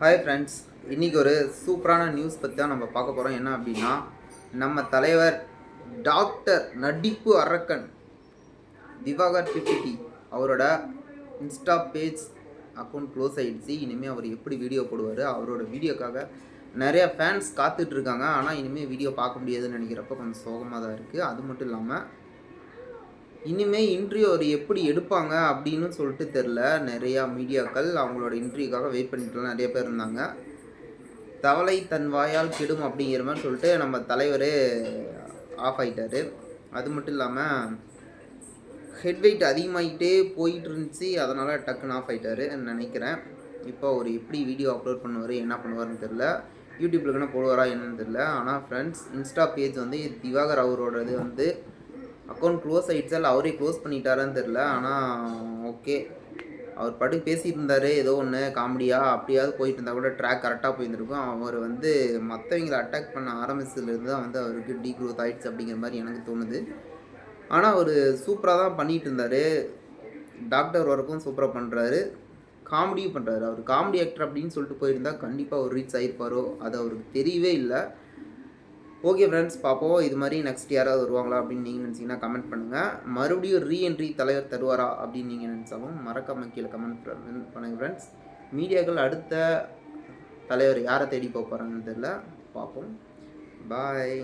Hi friends இன்றைக்கி ஒரு சூப்பரான நியூஸ் பற்றி தான் நம்ம பார்க்க போகிறோம் என்ன அப்படின்னா நம்ம தலைவர் டாக்டர் நடிப்பு அரக்கன் திவாகர் பிபிடி அவரோட இன்ஸ்டா பேஜ் அக்கௌண்ட் க்ளோஸ் ஆகிடுச்சு இனிமேல் அவர் எப்படி வீடியோ போடுவார் அவரோட வீடியோக்காக நிறைய ஃபேன்ஸ் காத்துட்ருக்காங்க ஆனால் இனிமேல் வீடியோ பார்க்க முடியாதுன்னு நினைக்கிறப்ப கொஞ்சம் சோகமாக தான் இருக்குது அது மட்டும் இல்லாமல் இனிமே இன்ட்ரியூ அவர் எப்படி எடுப்பாங்க அப்படின்னு சொல்லிட்டு தெரில நிறையா மீடியாக்கள் அவங்களோட இன்ட்ரியூக்காக வெயிட் பண்ணிட்டு நிறைய பேர் இருந்தாங்க. தவளை தன் வாயால் கெடும் அப்படிங்கிற மாதிரி சொல்லிட்டு நம்ம தலைவரே ஆஃப் ஆகிட்டாரு அது மட்டும் இல்லாமல் ஹெட் வெயிட் அதிகமாகிட்டே போயிட்டு இருந்துச்சு. அதனால் டக்குன்னு ஆஃப் ஆகிட்டாரு நினைக்கிறேன். இப்போ அவர் எப்படி வீடியோ அப்லோட் பண்ணுவார் என்ன பண்ணுவார்னு தெரில யூடியூப்பில் என்ன போடுவாரா என்னன்னு தெரில ஆனால் ஃப்ரெண்ட்ஸ் இன்ஸ்டா பேஜ் வந்து திவாகர் அவரோடது வந்து அக்கௌண்ட் க்ளோஸ் ஆகிடுச்சா இல்லை அவரே க்ளோஸ் பண்ணிட்டாரான்னு தெரில ஆனால் ஓகே அவர் பாட்டுக்கு பேசிகிட்டு இருந்தார். ஏதோ ஒன்று காமெடியாக அப்படியாவது போயிட்டு இருந்தால் கூட ட்ராக் கரெக்டாக போயிருந்துருக்கும். அவர் வந்து மற்றவங்களை அட்டாக் பண்ண ஆரம்பிச்சதுலேருந்து தான் வந்து அவருக்கு டீ க்ரோத் ஆகிடுச்சு அப்படிங்கிற மாதிரி எனக்கு தோணுது. ஆனால் அவர் சூப்பராக தான் பண்ணிகிட்டு இருந்தார். டாக்டர் ஒர்க்கும் சூப்பராக பண்ணுறாரு காமெடியும் பண்ணுறாரு அவர் காமெடி ஆக்டர் அப்படின்னு சொல்லிட்டு போயிருந்தால் கண்டிப்பாக அவர் ரீச் ஆகிருப்பாரோ அது அவருக்கு தெரியவே இல்லை. ஓகே ஃப்ரெண்ட்ஸ் பார்ப்போம் இது மாதிரி நெக்ஸ்ட் யாராவது வருவாங்களா அப்படின்னு நீங்கள் நினச்சிங்கன்னா கமெண்ட் பண்ணுங்கள் மறுபடியும் ரீஎன்ட்ரி தலைவர் தருவாரா அப்படின்னு நீங்கள் நினச்சாலும் மறக்காம கீழே கமெண்ட் பண்ணுங்கள் ஃப்ரெண்ட்ஸ் மீடியாக்கள் அடுத்த தலைவர் யாரை தேடி போக போகிறாங்கன்னு தெரில பார்ப்போம் பாய்